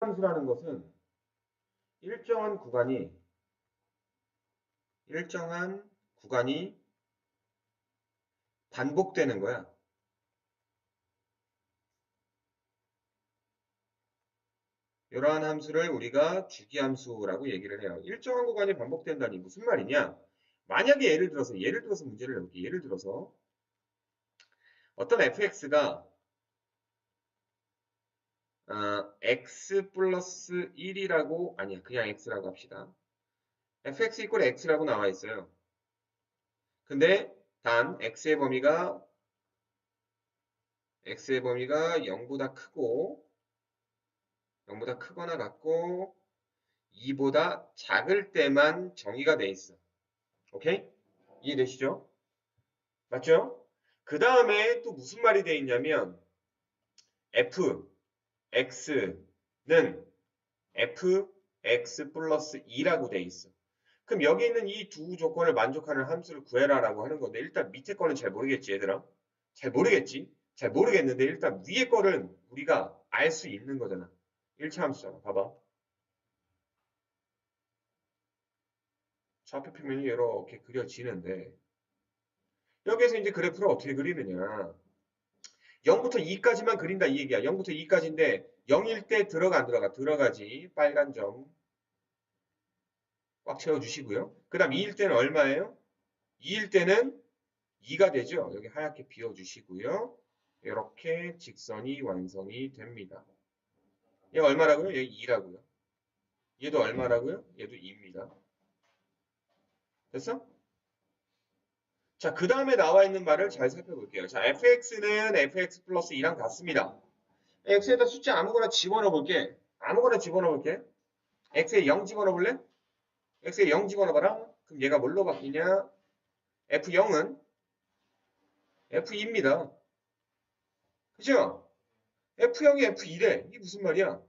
함수라는 것은 일정한 구간이 일정한 구간이 반복되는 거야. 이러한 함수를 우리가 주기함수라고 얘기를 해요. 일정한 구간이 반복된다니 무슨 말이냐? 만약에 예를 들어서 예를 들어서 문제를 내볼게. 예를 들어서 어떤 fx가 어, x 플러스 1이라고 아니야 그냥 x라고 합시다. fx 이퀄 x라고 나와 있어요. 근데 단 x의 범위가 x의 범위가 0보다 크고 0보다 크거나 같고 2보다 작을 때만 정의가 돼 있어. 오케이? 이해되시죠? 맞죠? 그 다음에 또 무슨 말이 돼 있냐면 f, x는 f, x 플러스 2라고 돼 있어. 그럼 여기 있는 이 두 조건을 만족하는 함수를 구해라라고 하는 건데 일단 밑에 거는 잘 모르겠지 얘들아. 잘 모르겠지? 잘 모르겠는데 일단 위에 거를 우리가 알 수 있는 거잖아. 1차 함수잖아. 봐봐. 좌표 평면이 이렇게 그려지는데 여기에서 이제 그래프를 어떻게 그리느냐 0부터 2까지만 그린다 이 얘기야 0부터 2까지인데 0일 때 들어가 안 들어가 들어가지 빨간 점 꽉 채워주시고요 그 다음 2일 때는 얼마예요? 2일 때는 2가 되죠 여기 하얗게 비워주시고요 이렇게 직선이 완성이 됩니다 얘 얼마라고요? 얘 2라고요 얘도 얼마라고요? 얘도 2입니다 됐어? 자, 그 다음에 나와 있는 말을 잘 살펴볼게요. 자, fx는 fx 플러스 2랑 같습니다. x에다 숫자 아무거나 집어넣어 볼게. 아무거나 집어넣어 볼게. x에 0 집어넣어 볼래? x에 0 집어넣어 봐라. 그럼 얘가 뭘로 바뀌냐? f0은 f2입니다. 그죠? f0이 f2래. 이게 무슨 말이야?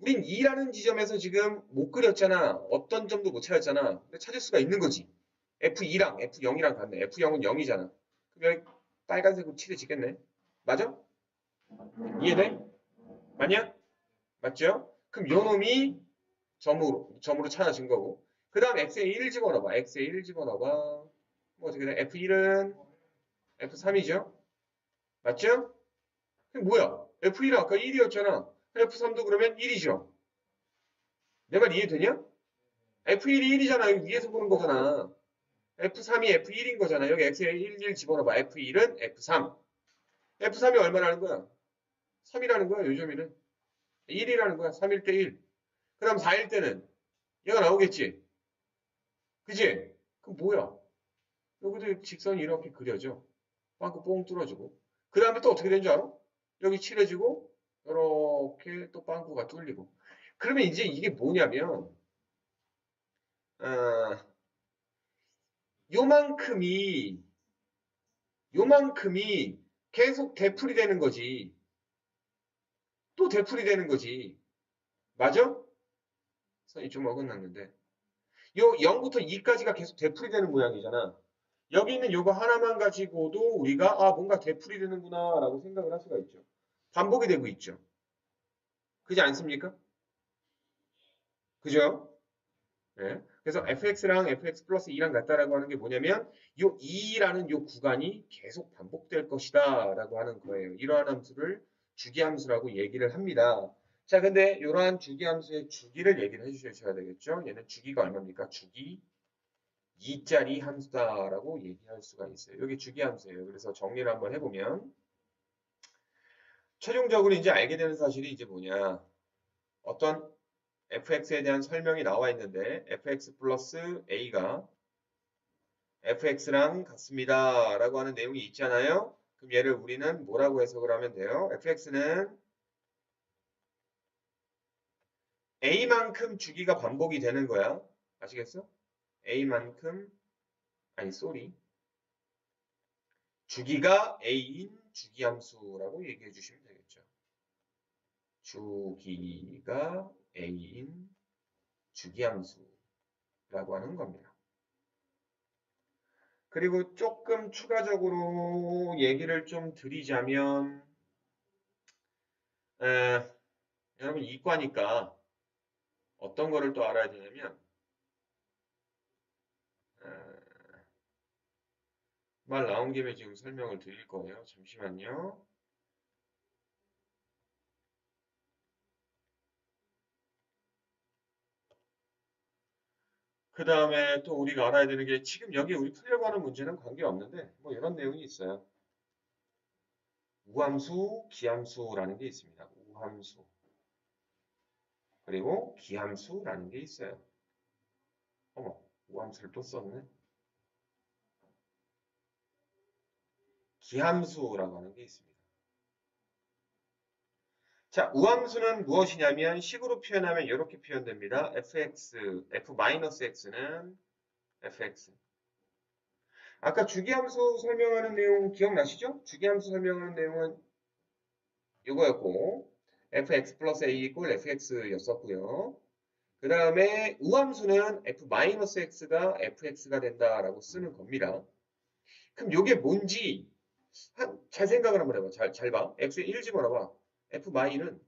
우린 2라는 지점에서 지금 못 그렸잖아. 어떤 점도 못 찾았잖아. 근데 찾을 수가 있는 거지. F2랑 F0이랑 같네. F0은 0이잖아. 그럼 여기 빨간색으로 칠해지겠네. 맞아? 이해돼? 맞냐? 맞죠? 그럼 요 놈이 점으로, 점으로 찾아진 거고. 그 다음 X에 1 집어넣어봐. X에 1 집어넣어봐. 뭐 어떻게 돼? F1은 F3이죠? 맞죠? 그게 뭐야? F1은 아까 1이었잖아. F3도 그러면 1이죠? 내 말 이해되냐? F1이 1이잖아. 여기 위에서 보는 거잖아. F3이 F1인 거잖아. 여기 X에 1, 1 집어넣어봐. F1은 F3. F3이 얼마라는 거야? 3이라는 거야, 요즘에는. 1이라는 거야. 3일 때 1. 그 다음 4일 때는 얘가 나오겠지? 그지? 그럼 뭐야? 여기도 직선이 이렇게 그려져. 빵꾸 뽕 뚫어지고. 그 다음에 또 어떻게 되는 줄 알아? 여기 칠해지고, 이렇게 또 빵꾸가 뚫리고. 그러면 이제 이게 뭐냐면, 어, 요만큼이 요만큼이 계속 되풀이 되는 거지. 또 되풀이 되는 거지. 맞아? 선이 좀 어긋났는데. 요 0부터 2까지가 계속 되풀이 되는 모양이잖아. 여기 있는 요거 하나만 가지고도 우리가 아 뭔가 되풀이 되는구나 라고 생각을 할 수가 있죠. 반복이 되고 있죠. 그지 않습니까? 그죠? 네. 그래서 fx랑 fx 플러스 2랑 같다라고 하는 게 뭐냐면 요 2라는 요 구간이 계속 반복될 것이다 라고 하는 거예요. 이러한 함수를 주기함수라고 얘기를 합니다. 자 근데 이러한 주기함수의 주기를 얘기를 해주셔야 되겠죠. 얘는 주기가 얼마입니까? 주기 2짜리 함수다라고 얘기할 수가 있어요. 여기 주기함수예요. 그래서 정리를 한번 해보면 최종적으로 이제 알게 되는 사실이 이제 뭐냐 어떤 fx에 대한 설명이 나와 있는데 fx 플러스 a가 fx랑 같습니다 라고 하는 내용이 있잖아요. 그럼 얘를 우리는 뭐라고 해석을 하면 돼요? fx는 a만큼 주기가 반복이 되는 거야. 아시겠어? a만큼 아니 쏘리 주기가 a인 주기함수라고 얘기해 주시면 되겠죠. 주기가 a인 주기함수라고 하는 겁니다. 그리고 조금 추가적으로 얘기를 좀 드리자면 에, 여러분 이과니까 어떤 거를 또 알아야 되냐면 아, 말 나온 김에 지금 설명을 드릴 거예요. 잠시만요. 그 다음에 또 우리가 알아야 되는 게 지금 여기 우리 풀려고 하는 문제는 관계없는데 뭐 이런 내용이 있어요. 우함수, 기함수라는 게 있습니다. 우함수. 그리고 기함수라는 게 있어요. 어머, 우함수를 또 썼네. 기함수라고 하는 게 있습니다. 자, 우함수는 무엇이냐면 식으로 표현하면 이렇게 표현됩니다. fx, f-x는 fx. 아까 주기함수 설명하는 내용 기억나시죠? 주기함수 설명하는 내용은 이거였고 fx 플러스 a 이꼴 fx였었고요. 그 다음에 우함수는 f-x가 fx가 된다라고 쓰는 겁니다. 그럼 이게 뭔지 한, 잘 생각을 한번 해봐. 잘, 잘 봐. x에 1 집어넣어봐. F-는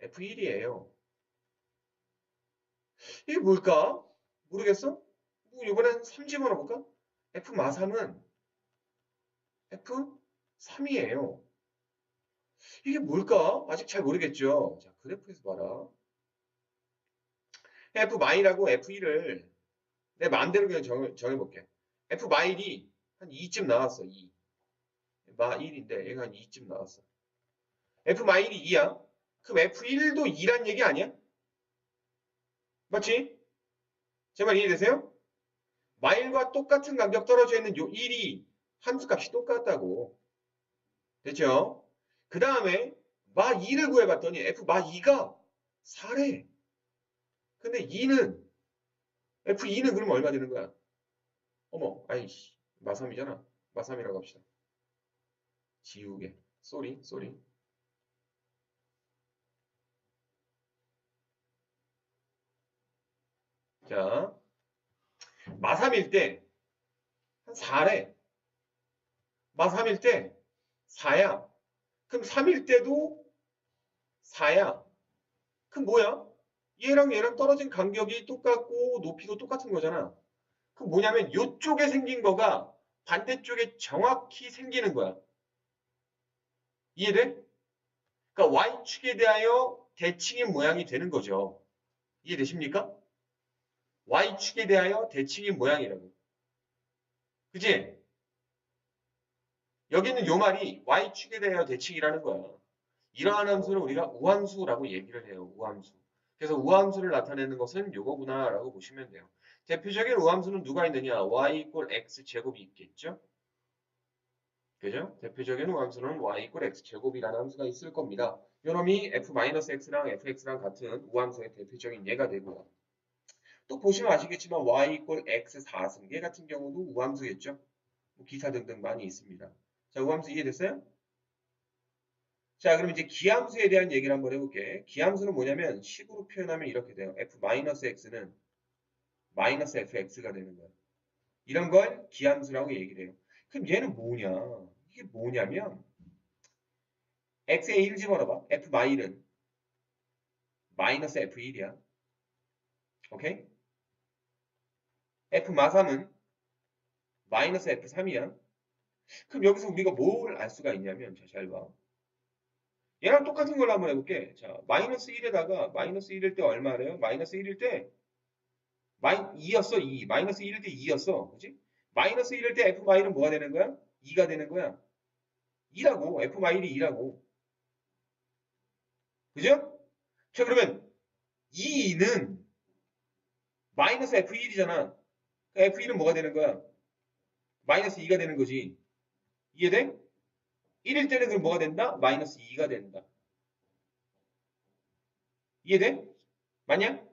f1이에요. 이게 뭘까? 모르겠어? 뭐 이번엔 3 집어넣어볼까? f-3은 f3이에요. 이게 뭘까? 아직 잘 모르겠죠? 자, 그래프에서 봐라. f-라고 f1을 내 마음대로 그냥 정해, 정해볼게. f-1이 한 2쯤 나왔어, 2. 마 1인데 얘가 한 2쯤 나왔어. F-1이 2야. 그럼 f1도 2란 얘기 아니야? 맞지? 제 말 이해되세요? 마일과 똑같은 간격 떨어져 있는 요 1이 함수값이 똑같다고. 됐죠? 그 다음에 마 2를 구해봤더니 f 마 2가 4래. 근데 2는 f2는 그럼 얼마 되는 거야? 어머, 아이씨, 마 3이잖아. 마 3이라고 합시다. 지우개. 쏘리, 쏘리. 자, 마3일 때, 한 4래. 마3일 때, 4야. 그럼 3일 때도 4야. 그럼 뭐야? 얘랑 얘랑 떨어진 간격이 똑같고 높이도 똑같은 거잖아. 그럼 뭐냐면 이쪽에 생긴 거가 반대쪽에 정확히 생기는 거야. 이해돼? 그러니까 Y축에 대하여 대칭인 모양이 되는 거죠. 이해되십니까? Y축에 대하여 대칭인 모양이라고. 그지? 여기 있는 요 말이 Y축에 대하여 대칭이라는 거야. 이러한 함수를 우리가 우함수라고 얘기를 해요. 우함수. 그래서 우함수를 나타내는 것은 요거구나 라고 보시면 돼요. 대표적인 우함수는 누가 있느냐? y 이꼴 x 제곱이 있겠죠? 그죠? 대표적인 우함수는 y 이꼴 x 제곱이라는 함수가 있을 겁니다. 요놈이 f-x랑 fx랑 같은 우함수의 대표적인 예가 되고요. 또 보시면 아시겠지만 y 이꼴 x 4승계 같은 경우도 우함수겠죠? 뭐 기타 등등 많이 있습니다. 자, 우함수 이해됐어요? 자, 그럼 이제 기함수에 대한 얘기를 한번 해볼게. 기함수는 뭐냐면 식으로 표현하면 이렇게 돼요. f-x는 마이너스 fx가 되는 거야. 이런 걸 기함수라고 얘기를 해요. 그럼 얘는 뭐냐? 이게 뭐냐면 x에 1 집어넣어봐. f-1은 마이너스 f1이야. 오케이? F-3은 마이너스 f3이야. 그럼 여기서 우리가 뭘 알 수가 있냐면 자, 잘 봐. 얘랑 똑같은 걸로 한번 해볼게. 자, 마이너스 1에다가 마이너스 1일 때 얼마래요? 마이너스 1일 때 마이 2였어, 2. 마이너스 1일 때 2였어. 그지? 마이너스 1일 때 f 마일은 뭐가 되는 거야? 2가 되는 거야. 2라고. f 마일이 2라고. 그죠? 자, 그러면 2는 마이너스 f1이잖아. F1은 뭐가 되는 거야? 마이너스 2가 되는 거지. 이해돼? 1일 때는 그럼 뭐가 된다? 마이너스 2가 된다. 이해돼? 맞냐?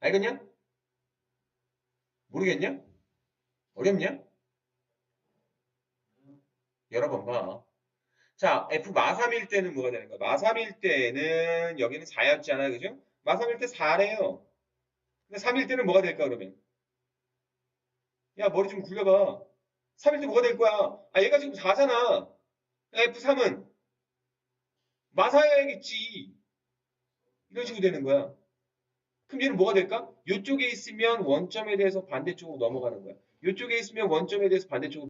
알겠냐? 모르겠냐? 어렵냐? 여러 번 봐. 자, F 마3일 때는 뭐가 되는 거야? 마3일 때는 여기는 4였잖아. 그죠? 마3일 때 4래요. 근데 3일 때는 뭐가 될까 그러면? 야, 머리 좀 굴려봐. 3일 때 뭐가 될 거야? 아, 얘가 지금 4잖아. 그럼 얘는 뭐가 될까? 이쪽에 있으면 원점에 대해서 반대쪽으로 넘어가는 거야. 이쪽에 있으면 원점에 대해서 반대쪽으로